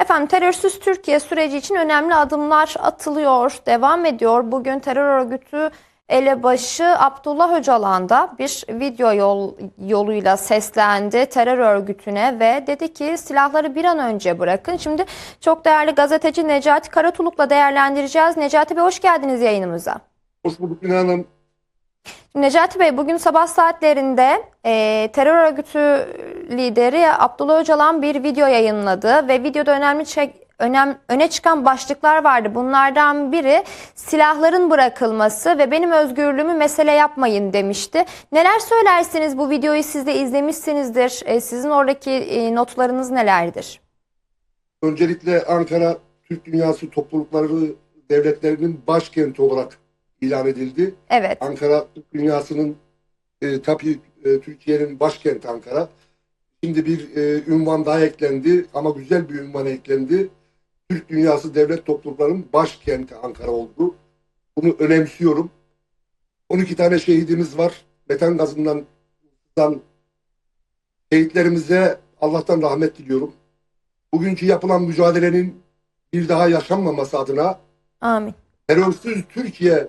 Efendim terörsüz Türkiye süreci için önemli adımlar atılıyor, devam ediyor. Bugün terör örgütü elebaşı Abdullah Öcalan da bir video yol, yoluyla seslendi terör örgütüne ve dedi ki silahları bir an önce bırakın. Şimdi çok değerli gazeteci Necati Karatuluk'la değerlendireceğiz. Necati Bey hoş geldiniz yayınımıza. Hoş bulduk Hanım. Necati Bey bugün sabah saatlerinde e, terör örgütü lideri Abdullah Öcalan bir video yayınladı ve videoda önemli çek, önem, öne çıkan başlıklar vardı. Bunlardan biri silahların bırakılması ve benim özgürlüğümü mesele yapmayın demişti. Neler söylersiniz bu videoyu siz de izlemişsinizdir. E, sizin oradaki e, notlarınız nelerdir? Öncelikle Ankara Türk Dünyası Toplulukları Devletlerinin başkenti olarak ilan edildi. Evet. Ankara Türk Dünyası'nın e, tabii e, Türkiye'nin başkenti Ankara. Şimdi bir e, ünvan daha eklendi ama güzel bir ünvan eklendi. Türk Dünyası Devlet Topluluklarının başkenti Ankara oldu. Bunu önemsiyorum. 12 tane şehidimiz var. Metan gazından şehitlerimize Allah'tan rahmet diliyorum. Bugünkü yapılan mücadelenin bir daha yaşanmaması adına Amin. terörsüz Türkiye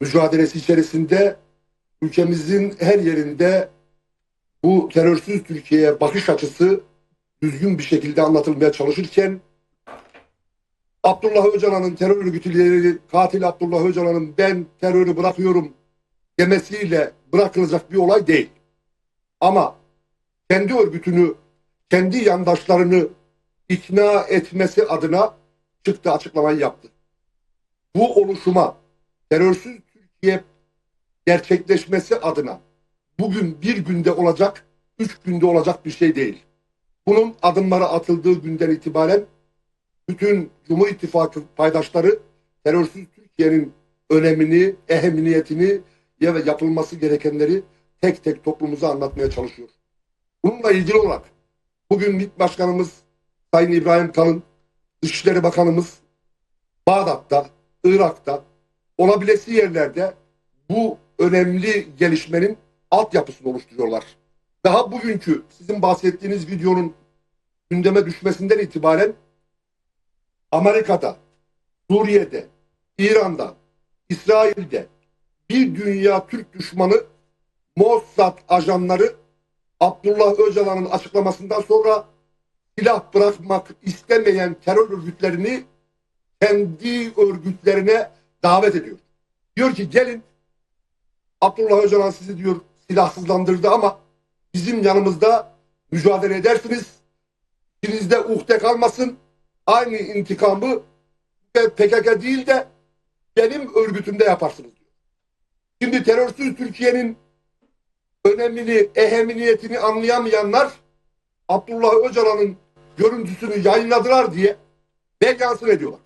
mücadelesi içerisinde ülkemizin her yerinde bu terörsüz Türkiye'ye bakış açısı düzgün bir şekilde anlatılmaya çalışırken Abdullah Öcalan'ın terör örgütü lideri katil Abdullah Öcalan'ın ben terörü bırakıyorum demesiyle bırakılacak bir olay değil. Ama kendi örgütünü, kendi yandaşlarını ikna etmesi adına çıktı açıklamayı yaptı. Bu oluşuma terörsüz Türkiye gerçekleşmesi adına bugün bir günde olacak, üç günde olacak bir şey değil. Bunun adımları atıldığı günden itibaren bütün Cumhur İttifakı paydaşları terörsüz Türkiye'nin önemini, ehemmiyetini ya ve yapılması gerekenleri tek tek toplumumuza anlatmaya çalışıyor. Bununla ilgili olarak bugün MİT Başkanımız Sayın İbrahim Kalın, Dışişleri Bakanımız Bağdat'ta, Irak'ta, olabilesi yerlerde bu önemli gelişmenin altyapısını oluşturuyorlar. Daha bugünkü sizin bahsettiğiniz videonun gündeme düşmesinden itibaren Amerika'da, Suriye'de, İran'da, İsrail'de bir dünya Türk düşmanı Mossad ajanları Abdullah Öcalan'ın açıklamasından sonra silah bırakmak istemeyen terör örgütlerini kendi örgütlerine davet ediyor. Diyor ki gelin Abdullah Öcalan sizi diyor silahsızlandırdı ama bizim yanımızda mücadele edersiniz. İçinizde uhde kalmasın. Aynı intikamı PKK değil de benim örgütümde yaparsınız diyor. Şimdi terörsüz Türkiye'nin önemini, ehemmiyetini anlayamayanlar Abdullah Öcalan'ın görüntüsünü yayınladılar diye belgansın ediyorlar.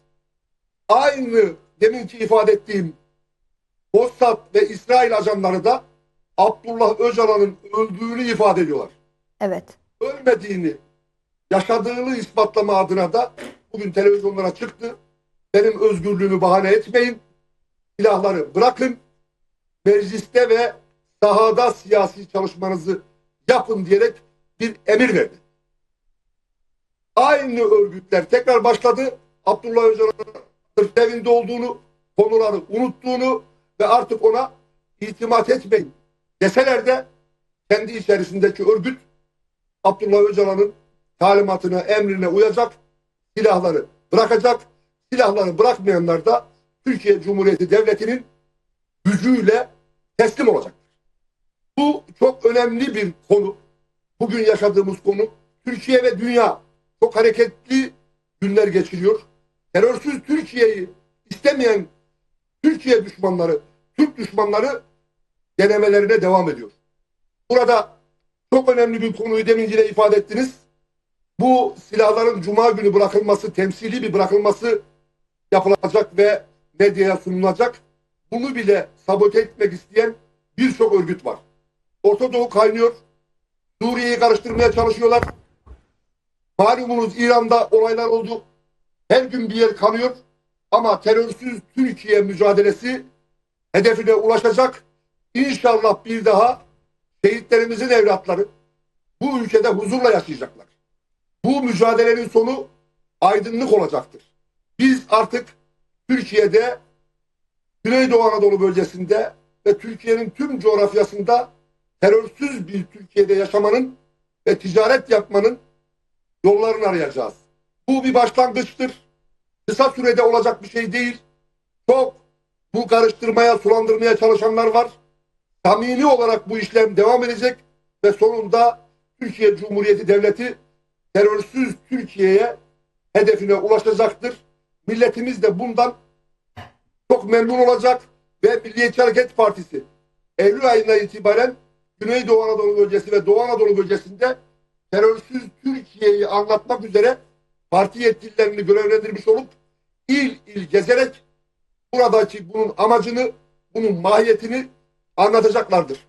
Aynı deminki ifade ettiğim Mossad ve İsrail ajanları da Abdullah Öcalan'ın öldüğünü ifade ediyorlar. Evet. Ölmediğini, yaşadığını ispatlama adına da bugün televizyonlara çıktı. Benim özgürlüğümü bahane etmeyin. Silahları bırakın. Mecliste ve sahada siyasi çalışmanızı yapın diyerek bir emir verdi. Aynı örgütler tekrar başladı. Abdullah Öcalan'ın evinde olduğunu, konuları unuttuğunu ve artık ona itimat etmeyin deseler de kendi içerisindeki örgüt Abdullah Öcalan'ın talimatına, emrine uyacak, silahları bırakacak. Silahları bırakmayanlar da Türkiye Cumhuriyeti Devleti'nin gücüyle teslim olacaktır. Bu çok önemli bir konu. Bugün yaşadığımız konu. Türkiye ve dünya çok hareketli günler geçiriyor. Terörsüz Türkiye'yi istemeyen Türkiye düşmanları, Türk düşmanları denemelerine devam ediyor. Burada çok önemli bir konuyu demin yine ifade ettiniz. Bu silahların cuma günü bırakılması, temsili bir bırakılması yapılacak ve medyaya sunulacak. Bunu bile sabote etmek isteyen birçok örgüt var. Orta Doğu kaynıyor. Suriye'yi karıştırmaya çalışıyorlar. Malumunuz İran'da olaylar oldu. Her gün bir yer kanıyor. Ama terörsüz Türkiye mücadelesi hedefine ulaşacak. İnşallah bir daha şehitlerimizin evlatları bu ülkede huzurla yaşayacaklar. Bu mücadelenin sonu aydınlık olacaktır. Biz artık Türkiye'de Güneydoğu Anadolu bölgesinde ve Türkiye'nin tüm coğrafyasında terörsüz bir Türkiye'de yaşamanın ve ticaret yapmanın yollarını arayacağız. Bu bir başlangıçtır. Kısa sürede olacak bir şey değil. Çok bu karıştırmaya, sulandırmaya çalışanlar var. Samimi olarak bu işlem devam edecek ve sonunda Türkiye Cumhuriyeti Devleti terörsüz Türkiye'ye hedefine ulaşacaktır. Milletimiz de bundan çok memnun olacak ve Milliyetçi Hareket Partisi Eylül ayından itibaren Güneydoğu Anadolu bölgesi ve Doğu Anadolu bölgesinde terörsüz Türkiye'yi anlatmak üzere parti yetkililerini görevlendirmiş olup il il gezerek buradaki bunun amacını, bunun mahiyetini anlatacaklardır.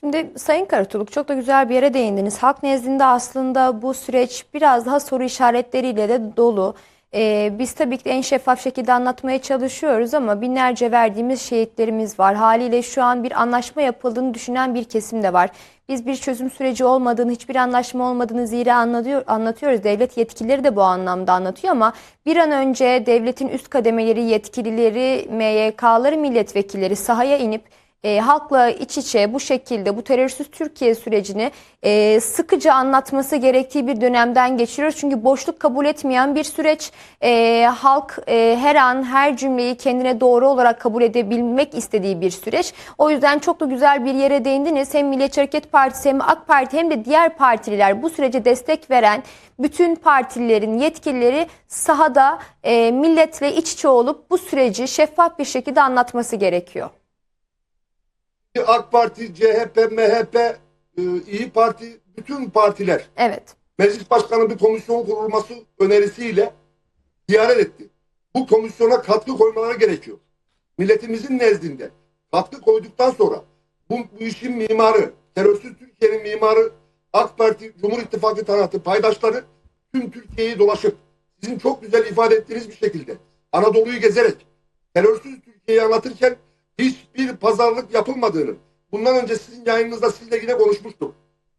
Şimdi Sayın Karatuluk çok da güzel bir yere değindiniz. Halk nezdinde aslında bu süreç biraz daha soru işaretleriyle de dolu. Ee, biz tabii ki en şeffaf şekilde anlatmaya çalışıyoruz ama binlerce verdiğimiz şehitlerimiz var. Haliyle şu an bir anlaşma yapıldığını düşünen bir kesim de var. Biz bir çözüm süreci olmadığını, hiçbir anlaşma olmadığını zira anlatıyor, anlatıyoruz. Devlet yetkilileri de bu anlamda anlatıyor ama bir an önce devletin üst kademeleri, yetkilileri, MYK'ları, milletvekilleri sahaya inip e, halkla iç içe bu şekilde bu terörsüz Türkiye sürecini e, sıkıca anlatması gerektiği bir dönemden geçiriyoruz. Çünkü boşluk kabul etmeyen bir süreç. E, halk e, her an her cümleyi kendine doğru olarak kabul edebilmek istediği bir süreç. O yüzden çok da güzel bir yere değindiniz. Hem Milliyetçi Hareket Partisi hem AK Parti hem de diğer partililer bu sürece destek veren bütün partililerin yetkilileri sahada e, milletle iç içe olup bu süreci şeffaf bir şekilde anlatması gerekiyor. AK Parti, CHP, MHP, e, İyi Parti, bütün partiler Evet. Meclis Başkanı bir komisyon kurulması önerisiyle ziyaret etti. Bu komisyona katkı koymaları gerekiyor. Milletimizin nezdinde katkı koyduktan sonra bu, bu işin mimarı, terörsüz Türkiye'nin mimarı AK Parti, Cumhur İttifakı tanıtı, paydaşları tüm Türkiye'yi dolaşıp sizin çok güzel ifade ettiğiniz bir şekilde Anadolu'yu gezerek terörsüz Türkiye'yi anlatırken hiçbir pazarlık yapılmadığını bundan önce sizin yayınınızda sizle yine konuşmuştuk.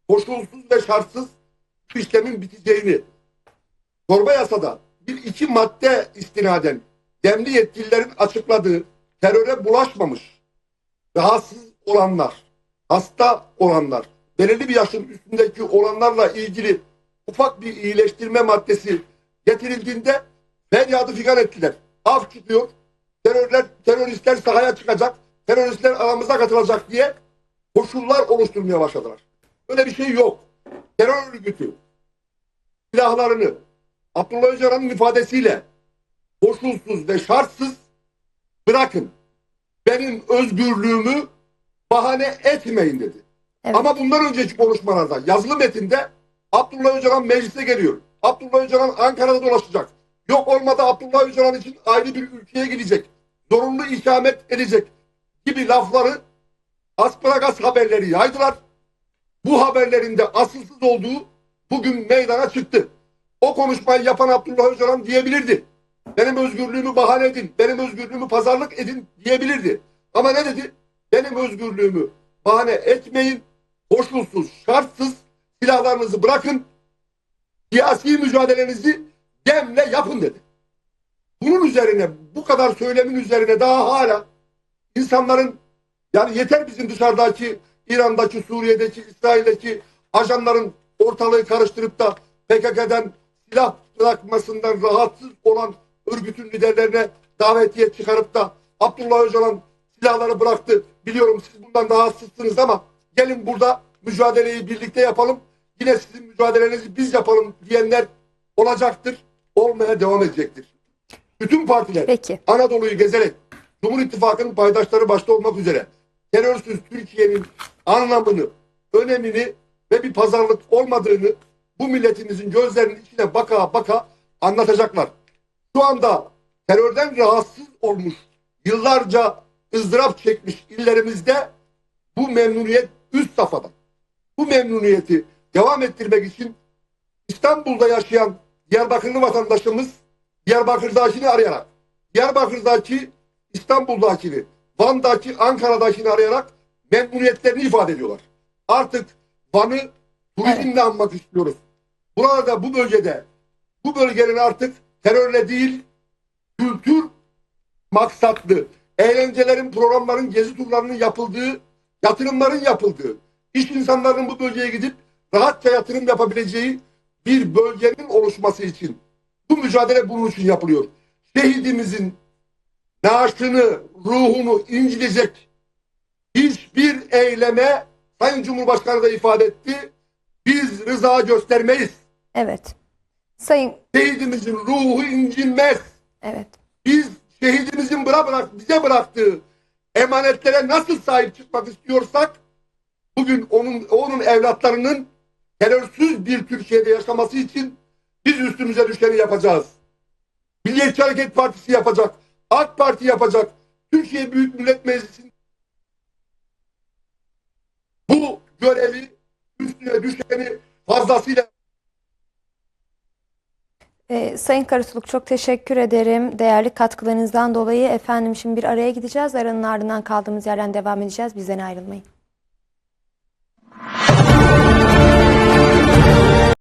Koşulsuz ve şartsız bu işlemin biteceğini torba yasada bir iki madde istinaden demli yetkililerin açıkladığı teröre bulaşmamış rahatsız olanlar, hasta olanlar, belirli bir yaşın üstündeki olanlarla ilgili ufak bir iyileştirme maddesi getirildiğinde feryadı figan ettiler. Af çıkıyor, terörler, teröristler sahaya çıkacak, teröristler aramıza katılacak diye koşullar oluşturmaya başladılar. Öyle bir şey yok. Terör örgütü silahlarını Abdullah Öcalan'ın ifadesiyle koşulsuz ve şartsız bırakın. Benim özgürlüğümü bahane etmeyin dedi. Evet. Ama bundan önceki konuşmalarda yazılı metinde Abdullah Öcalan meclise geliyor. Abdullah Öcalan Ankara'da dolaşacak. Yok olmadı Abdullah Öcalan için ayrı bir ülkeye gidecek. Zorunlu ikamet edecek gibi lafları asparagas haberleri yaydılar. Bu haberlerin de asılsız olduğu bugün meydana çıktı. O konuşmayı yapan Abdullah Öcalan diyebilirdi. Benim özgürlüğümü bahane edin, benim özgürlüğümü pazarlık edin diyebilirdi. Ama ne dedi? Benim özgürlüğümü bahane etmeyin, koşulsuz, şartsız silahlarınızı bırakın, siyasi mücadelenizi demle yapın dedi. Bunun üzerine, bu kadar söylemin üzerine daha hala insanların yani yeter bizim dışarıdaki İran'daki, Suriye'deki, İsrail'deki ajanların ortalığı karıştırıp da PKK'dan silah bırakmasından rahatsız olan örgütün liderlerine davetiye çıkarıp da Abdullah Öcalan silahları bıraktı. Biliyorum siz bundan rahatsızsınız ama gelin burada mücadeleyi birlikte yapalım. Yine sizin mücadelenizi biz yapalım diyenler olacaktır. Olmaya devam edecektir. Bütün partiler Peki. Anadolu'yu gezerek Cumhur İttifakı'nın paydaşları başta olmak üzere terörsüz Türkiye'nin anlamını, önemini ve bir pazarlık olmadığını bu milletimizin gözlerinin içine baka baka anlatacaklar. Şu anda terörden rahatsız olmuş, yıllarca ızdırap çekmiş illerimizde bu memnuniyet üst safhada. Bu memnuniyeti devam ettirmek için İstanbul'da yaşayan Diyarbakırlı vatandaşımız Diyarbakır'dakini arayarak, Diyarbakır'daki İstanbul'dakini, Van'daki, Ankara'dakini arayarak memnuniyetlerini ifade ediyorlar. Artık Van'ı turizmle anmak istiyoruz. Burada bu bölgede bu bölgenin artık terörle değil kültür maksatlı eğlencelerin, programların, gezi turlarının yapıldığı, yatırımların yapıldığı, iş insanlarının bu bölgeye gidip rahatça yatırım yapabileceği bir bölgenin oluşması için bu mücadele bunun için yapılıyor. Şehidimizin naaşını, ruhunu incinecek hiçbir eyleme Sayın Cumhurbaşkanı da ifade etti. Biz rıza göstermeyiz. Evet. Sayın Şehidimizin ruhu incinmez. evet. Biz şehidimizin bırak, bırak, bize bıraktığı emanetlere nasıl sahip çıkmak istiyorsak bugün onun onun evlatlarının terörsüz bir Türkiye'de yaşaması için biz üstümüze düşeni yapacağız. Milliyetçi Hareket Partisi yapacak, AK Parti yapacak, Türkiye Büyük Millet Meclisi'nin bu görevi üstüne düşeni fazlasıyla Ee, Sayın Karasuluk çok teşekkür ederim. Değerli katkılarınızdan dolayı efendim şimdi bir araya gideceğiz. Aranın ardından kaldığımız yerden devam edeceğiz. Bizden ayrılmayın.